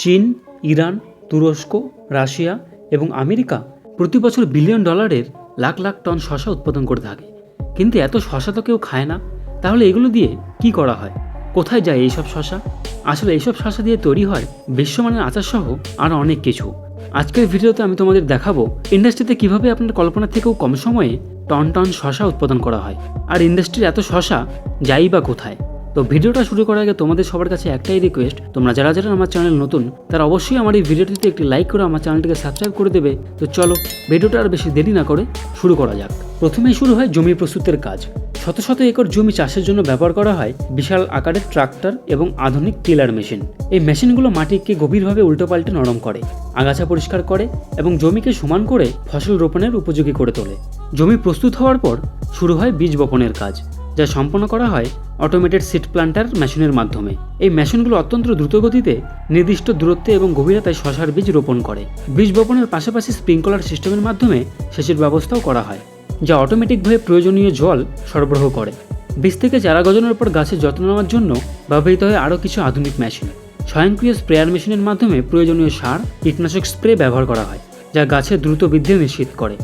চীন, ইরান, তুরস্ক, রাশিয়া এবং আমেরিকা প্রতি বছর বিলিয়ন ডলারের লাখ লাখ টন শশা উৎপাদন করে থাকে। কিন্তু এত শশা তো কেউ খায় না। তাহলে এগুলো দিয়ে কি করা হয়? কোথায় যায় এইসব শশা? আসলে এইসব শশা দিয়ে তৈরি হয় বিশ্বমানের আচার সহ আরও অনেক কিছু। আজকের ভিডিওতে আমি তোমাদের দেখাবো ইন্ডাস্ট্রিতে কীভাবে আপনার কল্পনার থেকেও কম সময়ে টন টন শশা উৎপাদন করা হয়। আর ইন্ডাস্ট্রির এত শশা যাই বা কোথায়। তো ভিডিওটা শুরু করার আগে তোমাদের সবার কাছে একটাই রিকোয়েস্ট তোমরা যারা যারা আমার চ্যানেল নতুন, তারা অবশ্যই আমার এই ভিডিওটিতে একটি লাইক করে আমার চ্যানেলটিকে সাবস্ক্রাইব করে দেবে। তো চলো, ভিডিওটা আর বেশি দেরি না করে শুরু করা যাক। প্রথমেই শুরু হয় জমি প্রস্তুতের কাজ। শত শত একর জমি চাষের জন্য ব্যবহার করা হয় বিশাল আকারের ট্রাক্টর এবং আধুনিক টিলার মেশিন। এই মেশিনগুলো মাটিকে গভীরভাবে উল্টোপাল্টে নরম করে, আগাছা পরিষ্কার করে এবং জমিকে সমান করে ফসল রোপণের উপযোগী করে তোলে। জমি প্রস্তুত হওয়ার পর শুরু হয় বীজ বপনের কাজ। যা সম্পন্ন করা হয় অটোমেটেড সিড প্লান্টার মেশিনের মাধ্যমে। এই মেশিনগুলো অত্যন্ত দ্রুতগতিতে নির্দিষ্ট দূরত্বে এবং গভীরতায় শশার বীজ রোপণ করে। বীজ বপনের পাশাপাশি স্প্রিংকলার সিস্টেমের মাধ্যমে সেচের ব্যবস্থাও করা হয়, যা অটোমেটিকভাবে প্রয়োজনীয় জল সরবরাহ করে। বীজ থেকে চারা গজানোর পর গাছের যত্ন নেওয়ার জন্য ব্যবহৃত হয় আরও কিছু আধুনিক মেশিন স্বয়ংক্রিয় স্প্রেয়ার মেশিনের মাধ্যমে প্রয়োজনীয় সার, কীটনাশক স্প্রে ব্যবহার করা হয়, যা গাছের দ্রুত বৃদ্ধি নিশ্চিত করে।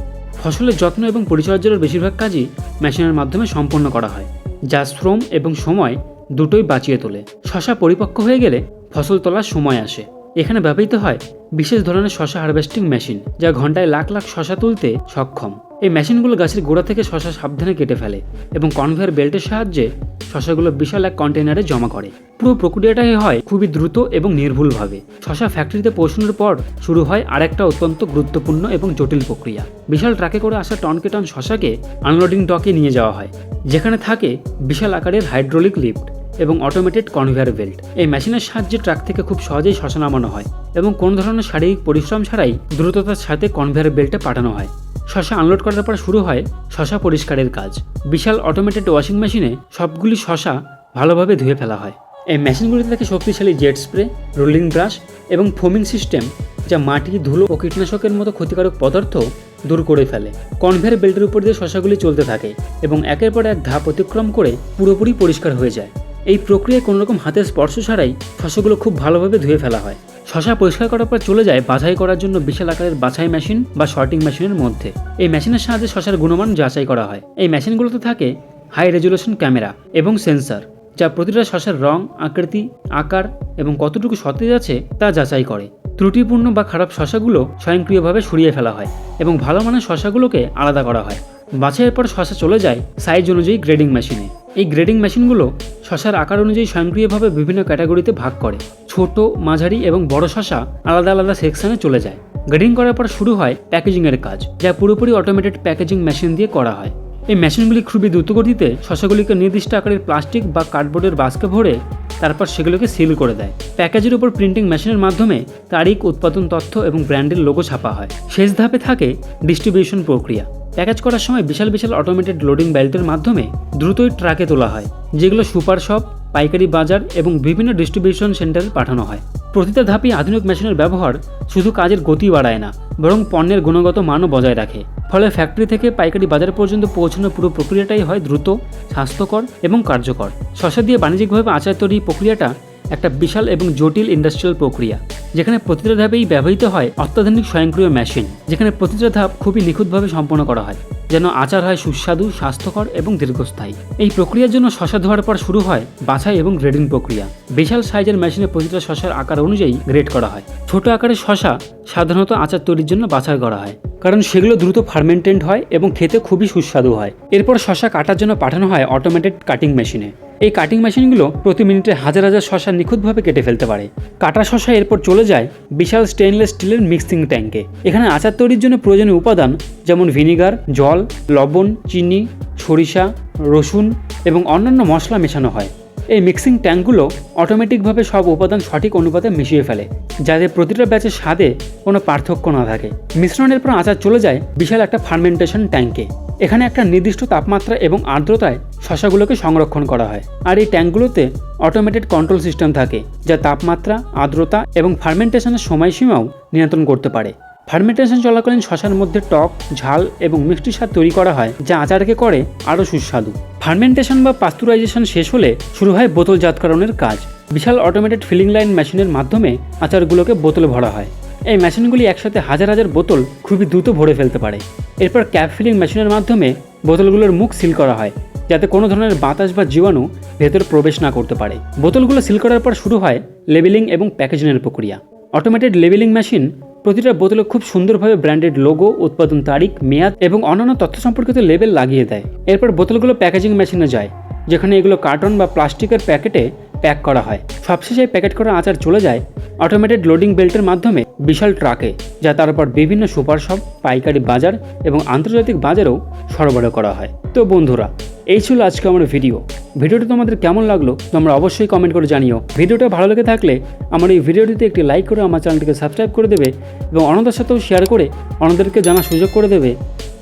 ফসলের যত্ন এবং পরিচর্যার বেশিরভাগ কাজই মেশিনের মাধ্যমে সম্পন্ন করা হয়, যা শ্রম এবং সময় দুটোই বাঁচিয়ে তোলে। শশা পরিপক্ক হয়ে গেলে ফসল তোলার সময় আসে। এখানে ব্যবহৃত হয় বিশেষ ধরনের শশা হারভেস্টিং মেশিন, যা ঘন্টায় লাখ লাখ শশা তুলতে সক্ষম। এই মেশিনগুলো গাছের গোড়া থেকে শশা সাবধানে কেটে ফেলে এবং কনভেয়ার বেল্টের সাহায্যে শশাগুলো বিশাল এক কন্টেনারে জমা করে। পুরো প্রক্রিয়াটাই হয় খুবই দ্রুত এবং নির্ভুলভাবে। শশা ফ্যাক্টরিতে পৌঁছানোর পর শুরু হয় আরেকটা অত্যন্ত গুরুত্বপূর্ণ এবং জটিল প্রক্রিয়া। বিশাল ট্রাকে করে আসা টনকে টন শশাকে আনলোডিং ডকে নিয়ে যাওয়া হয়, যেখানে থাকে বিশাল আকারের হাইড্রোলিক লিফট। এবং অটোমেটেড কনভেয়ার বেল্ট এই মেশিনের সাহায্যে ট্রাক থেকে খুব সহজেই শশা নামানো হয় এবং কোনো ধরনের শারীরিক পরিশ্রম ছাড়াই দ্রুততার সাথে কনভেয়ার বেল্টে পাঠানো হয়। শশা আনলোড করার পর শুরু হয় শশা পরিষ্কারের কাজ। বিশাল অটোমেটেড ওয়াশিং মেশিনে সবগুলি শশা ভালোভাবে ধুয়ে ফেলা হয়। এই মেশিনগুলিতে থাকে শক্তিশালী জেট স্প্রে রোলিং ব্রাশ এবং ফোমিং সিস্টেম যা মাটি, ধুলো ও কীটনাশকের মতো ক্ষতিকারক পদার্থ দূর করে ফেলে। কনভেয়ার বেল্টের উপর দিয়ে শশাগুলি চলতে থাকে এবং একের পর এক ধাপ অতিক্রম করে পুরোপুরি পরিষ্কার হয়ে যায়। এই প্রক্রিয়ায় কোনো রকম হাতের স্পর্শ ছাড়াই শশাগুলো খুব ভালোভাবে ধুয়ে ফেলা হয়। শশা পরিষ্কার করার পর চলে যায় বাছাই করার জন্য বিশাল আকারের বাছাই মেশিন বা শর্টিং মেশিনের মধ্যে। এই মেশিনের সাহায্যে শশার গুণমান যাচাই করা হয়। এই মেশিনগুলোতে থাকে হাই রেজুলেশন ক্যামেরা এবং সেন্সার, যা প্রতিটা শশার রং, আকৃতি, আকার এবং কতটুকু সতেজ আছে তা যাচাই করে। ত্রুটিপূর্ণ বা খারাপ শশাগুলো স্বয়ংক্রিয়ভাবে সরিয়ে ফেলা হয় এবং ভালো মানের শশাগুলোকে আলাদা করা হয়। বাছাইয়ের পর শশা চলে যায় সাইজ অনুযায়ী গ্রেডিং মেশিনে। এই গ্রেডিং মেশিনগুলো শশার আকার অনুযায়ী স্বয়ংক্রিয়ভাবে বিভিন্ন ক্যাটাগরিতে ভাগ করে। ছোট, মাঝারি এবং বড় শশা আলাদা আলাদা সেকশনে চলে যায়। গ্রেডিং করার পর শুরু হয় প্যাকেজিংয়ের কাজ, যা পুরোপুরি অটোমেটেড প্যাকেজিং মেশিন দিয়ে করা হয়। এই মেশিনগুলি খুবই দ্রুতগতিতে শশাগুলিকে নির্দিষ্ট আকারের প্লাস্টিক বা কার্ডবোর্ডের বাস্কে ভরে তারপর সেগুলোকে সিল করে দেয়। প্যাকেজের উপর প্রিন্টিং মেশিনের মাধ্যমে তারিখ, উৎপাদন তথ্য এবং ব্র্যান্ডের লোগো ছাপা হয়। শেষ ধাপে থাকে ডিস্ট্রিবিউশন প্রক্রিয়া। প্যাকেজ করার সময় বিশাল বিশাল অটোমেটেড লোডিং বেল্টের মাধ্যমে দ্রুতই ট্রাকে তোলা হয়, যেগুলো সুপার শপ, পাইকারি বাজার এবং বিভিন্ন ডিস্ট্রিবিউশন সেন্টারে পাঠানো হয়। প্রতিটা ধাপে আধুনিক মেশিনের ব্যবহার শুধু কাজের গতি বাড়ায় না, বরং পণ্যের গুণগত মানও বজায় রাখে। ফলে ফ্যাক্টরি থেকে পাইকারি বাজার পর্যন্ত পৌঁছানোর পুরো প্রক্রিয়াটাই হয় দ্রুত, স্বাস্থ্যকর এবং কার্যকর। শশা দিয়ে বাণিজ্যিকভাবে আচার তৈরি প্রক্রিয়াটা একটা বিশাল এবং জটিল ইন্ডাস্ট্রিয়াল প্রক্রিয়া, যেখানে প্রতিটা ধাপেই ব্যবহৃত হয় অত্যাধুনিক স্বয়ংক্রিয় মেশিন যেখানে প্রতিটা ধাপ খুবই নিখুঁতভাবে সম্পন্ন করা হয়, যেন আচার হয় সুস্বাদু, স্বাস্থ্যকর এবং দীর্ঘস্থায়ী। এই প্রক্রিয়ার জন্য শশা ধোয়ার পর শুরু হয় বাছাই এবং গ্রেডিং প্রক্রিয়া। বিশাল সাইজের মেশিনে প্রতিটা শশার আকার অনুযায়ী গ্রেড করা হয়। ছোট আকারের শশা সাধারণত আচার তৈরির জন্য বাছাই করা হয়, কারণ সেগুলো দ্রুত ফার্মেন্টেন্ট হয় এবং খেতে খুবই সুস্বাদু হয়। এরপর শশা কাটার জন্য পাঠানো হয় অটোমেটেড কাটিং মেশিনে এই কাটিং মেশিনগুলো প্রতি মিনিটে হাজার হাজার শশা নিখুঁতভাবে কেটে ফেলতে পারে। কাটা শশা এরপর চলে যায় বিশাল স্টেনলেস স্টিলের মিক্সিং ট্যাঙ্কে এখানে আচার তৈরির জন্য প্রয়োজনীয় উপাদান যেমন ভিনিগার জল, লবণ, চিনি, সরিষা, রসুন এবং অন্যান্য মশলা মেশানো হয়। এই মিক্সিং ট্যাঙ্কগুলো অটোমেটিকভাবে সব উপাদান সঠিক অনুপাতে মিশিয়ে ফেলে, যাতে প্রতিটা ব্যাচের স্বাদে কোনো পার্থক্য না থাকে। মিশ্রণের পর আচার চলে যায় বিশাল একটা ফার্মেন্টেশন ট্যাঙ্কে এখানে একটা নির্দিষ্ট তাপমাত্রা এবং আর্দ্রতায় শশাগুলোকে সংরক্ষণ করা হয়। আর এই ট্যাঙ্কগুলোতে অটোমেটেড কন্ট্রোল সিস্টেম থাকে, যা তাপমাত্রা, আর্দ্রতা এবং ফার্মেন্টেশনের সময়সীমাও নিয়ন্ত্রণ করতে পারে। ফার্মেন্টেশন চলাকালীন শশার মধ্যে টক, ঝাল এবং মিষ্টি স্বাদ তৈরি করা হয়, যা আচারকে করে আরও সুস্বাদু। ফার্মেন্টেশন বা পাস্তুরাইজেশন শেষ হলে শুরু হয় বোতলজাতকরণের কাজ। বিশাল অটোমেটেড ফিলিং লাইন মেশিনের মাধ্যমে আচারগুলোকে বোতলে ভরা হয়। এই মেশিনগুলি একসাথে হাজার হাজার বোতল খুবই দ্রুত ভরে ফেলতে পারে। এরপর ক্যাপ ফিলিং মেশিনের মাধ্যমে বোতলগুলোর মুখ সিল করা হয়। যাতে কোনো ধরনের বাতাস বা জীবাণু ভেতরে প্রবেশ না করতে পারে। বোতলগুলো সিল করার পর শুরু হয় লেবেলিং এবং প্যাকেজিংয়ের প্রক্রিয়া। অটোমেটেড লেবেলিং মেশিন প্রতিটা বোতলে খুব সুন্দরভাবে ব্র্যান্ডেড লোগো উৎপাদন তারিখ, মেয়াদ এবং অন্যান্য তথ্য সম্পর্কিত লেবেল লাগিয়ে দেয়। এরপর বোতলগুলো প্যাকেজিং মেশিনে যায়, যেখানে এগুলো কার্টন বা প্লাস্টিকের প্যাকেটে প্যাক করা হয়। সবশেষে প্যাকেট করা আচার চলে যায় অটোমেটেড লোডিং বেল্টের মাধ্যমে বিশাল ট্রাকে যা তার তারপর বিভিন্ন সুপার শপ পাইকারি বাজার এবং আন্তর্জাতিক বাজারেও সরবরাহ করা হয়। তো বন্ধুরা এই ছিল আজকে আমার ভিডিও ভিডিওটি তোমাদের কেমন লাগল, তোমরা অবশ্যই কমেন্ট করে জানিও। ভিডিওটা ভালো লেগে থাকলে আমার এই ভিডিওটিতে একটি লাইক করে আমার চ্যানেলটিকে সাবস্ক্রাইব করে দেবে এবং অন্যদের সাথেও শেয়ার করে অন্যদেরকে জানার সুযোগ করে দেবে।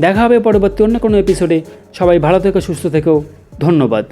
দেখা হবে পরবর্তী অন্য কোনো এপিসোডে সবাই ভালো থেকো, সুস্থ থেকো। ধন্যবাদ।